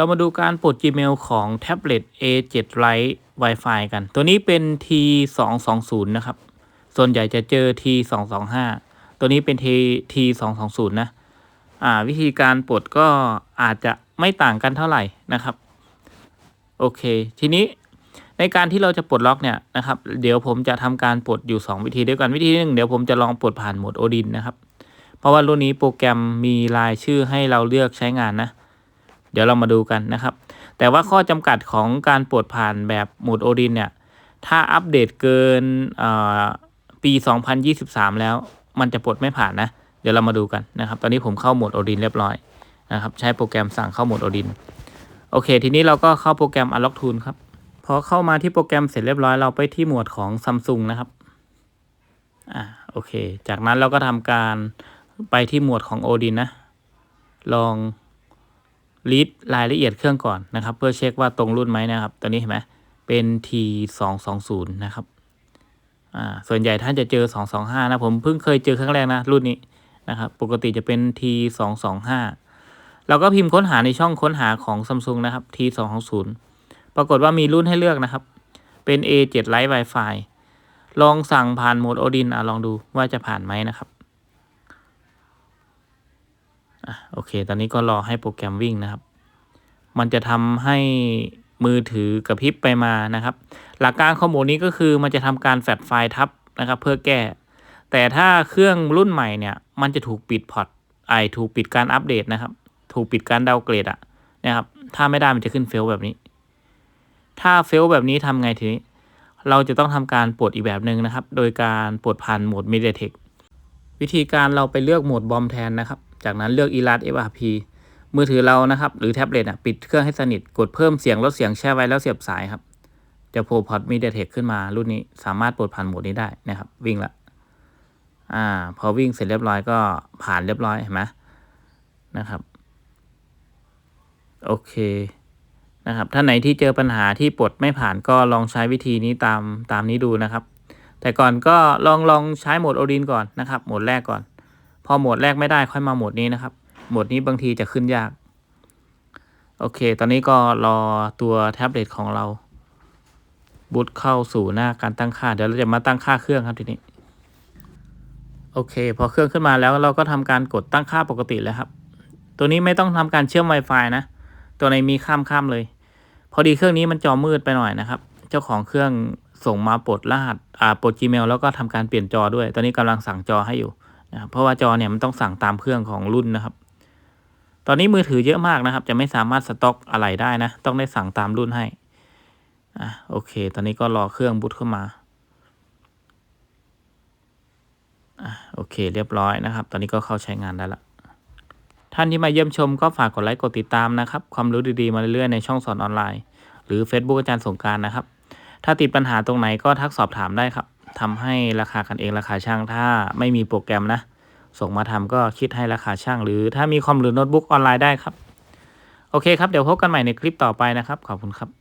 เรามาดูการปลด Gmail ของแท็บเล็ต A7 Lite Wi-Fi กัน ตัวนี้เป็น T220 นะครับ ส่วนใหญ่จะเจอ T225 ตัวนี้เป็น T220 นะ อ่า วิธีการปลดก็อาจจะไม่ต่างกันเท่าไหร่นะครับ โอเค ทีนี้ในการที่เราจะปลดล็อกเนี่ยนะครับ เดี๋ยวผมจะทำการปลดอยู่ 2 วิธีด้วยกันวิธีหนึ่งเดี๋ยวผมจะลองปลดผ่านโหมดโอดินนะครับ เพราะว่ารุ่นนี้โปรแกรมมีรายชื่อให้เราเลือกใช้งานนะ เดี๋ยวเรามาดูกันนะครับ แต่ว่าข้อจำกัดของการปลดผ่านแบบโหมดโอดินเนี่ย ถ้าอัปเดตเกินปี 2023 แล้ว มันจะปลดไม่ผ่านนะ เดี๋ยวเรามาดูกันนะครับ ตอนนี้ผมเข้าโหมดโอดินเรียบร้อยนะครับ ใช้โปรแกรมสั่งเข้าโหมดโอดินโอเค ทีนี้เราก็เข้าโปรแกรม Unlock Tool ครับ พอเข้ามาที่โปรแกรมเสร็จเรียบร้อยเราไปที่หมวดของ Samsung นะครับ อ่าโอเค จากนั้นเราก็ทำการไปที่หมวดของ Odin นะ ลอง ลิสต์รายละเอียดเครื่องก่อนนะครับ เพื่อเช็คว่าตรงรุ่นไหมนะครับ ตัวนี้เห็นไหมเป็น T 2 2 0 นะครับอ่าส่วนใหญ่ท่านจะเจอ 225 นะ ผมเพิ่งเคยเจอครั้งแรกนะรุ่นนี้นะครับ ปกติจะเป็น T 2 2 5 เราก็พิมพ์ค้นหาในช่องค้นหาของ Samsung นะครับ T 2 2 0 ปรากฏว่ามีรุ่นให้เลือกนะครับ เป็น A7 Lite Wi-Fi ลองสั่งผ่านโหมด Odin อะลองดูว่าจะผ่านไหมนะครับ อะโอเค ตอนนี้ก็รอให้โปรแกรมวิ่งนะครับ มันจะทำให้มือถือกระพริบไปมานะครับ หลักการข้อมูลนี้ก็คือมันจะทำการแฟลชไฟล์ทับนะครับ เพื่อแก้ แต่ถ้าเครื่องรุ่นใหม่เนี่ย มันจะถูกปิดพอร์ตไอถูกปิดการอัปเดตนะครับ ถูกปิดการดาวเกรดอะนะครับ ถ้าไม่ได้มันจะขึ้นเฟลแบบนี้ ถ้าเฟลแบบนี้ทำไงทีนี้ เราจะต้องทำการปลดอีกแบบหนึ่งนะครับ โดยการปลดผ่านโหมด MediaTek วิธีการเราไปเลือกโหมดบอมแทนนะครับ จากนั้นเลือก e l a s FRP มือถือเรานะครับ หรือแท็บเล็ตอะปิดเครื่องให้สนิทกดเพิ่มเสียงลดเสียงแช่ไว้แล้วเสียบสายครับจะโผล่พอร์ต MediaTek ขึ้นมารุ่นนี้สามารถปลดผ่านโหมดนี้ได้นะครับ วิ่งละอ่า พอวิ่งเสร็จเรียบร้อยก็ผ่านเรียบร้อยเห็นไหมนะครับ โอเคนะครับท่านไหนที่เจอปัญหาที่ปลดไม่ผ่านก็ลองใช้วิธีนี้ตามตามนี้ดูนะครับ แต่ก่อนก็ลองลองใช้โหมดโอดินก่อนนะครับโหมดแรกก่อน พอโหมดแรกไม่ได้ค่อยมาโหมดนี้นะครับ โหมดนี้บางทีจะขึ้นยาก โอเค ตอนนี้ก็รอตัวแท็บเล็ตของเรา บูตเข้าสู่หน้าการตั้งค่า เดี๋ยวเราจะมาตั้งค่าเครื่องครับทีนี้ โอเค พอเครื่องขึ้นมาแล้วเราก็ทำการกดตั้งค่าปกติเลยครับ ตัวนี้ไม่ต้องทำการเชื่อม Wi-Fi นะ ตัวในมีข้ามข้ามเลย พอดีเครื่องนี้มันจอมืดไปหน่อยนะครับ เจ้าของเครื่องส่งมาปลดรหัส อ่า ปลด Gmail แล้วก็ทำการเปลี่ยนจอด้วย ตอนนี้กำลังสั่งจอให้อยู่ นะครับเพราะว่าจอเนี่ยมันต้องสั่งตามเครื่องของรุ่นนะครับ ตอนนี้มือถือเยอะมากนะครับ จะไม่สามารถสต็อกอะไรได้นะ ต้องได้สั่งตามรุ่นให้อะโอเค ตอนนี้ก็รอเครื่องบูตเข้ามาอะโอเค เรียบร้อยนะครับ ตอนนี้ก็เข้าใช้งานได้ละท่านที่มาเยี่ยมชมก็ฝากกดไลค์กดติดตามนะครับ ความรู้ดีๆมาเรื่อยๆในช่องสอนออนไลน์ หรือ Facebook อาจารย์สงการนะครับ ถ้าติดปัญหาตรงไหนก็ทักสอบถามได้ครับ ทำให้ราคากันเองราคาช่างถ้าไม่มีโปรแกรมนะ ส่งมาทำก็คิดให้ราคาช่าง หรือถ้ามีคอมหรือโน้ตบุ๊กออนไลน์ได้ครับ โอเคครับ เดี๋ยวพบกันใหม่ในคลิปต่อไปนะครับ ขอบคุณครับ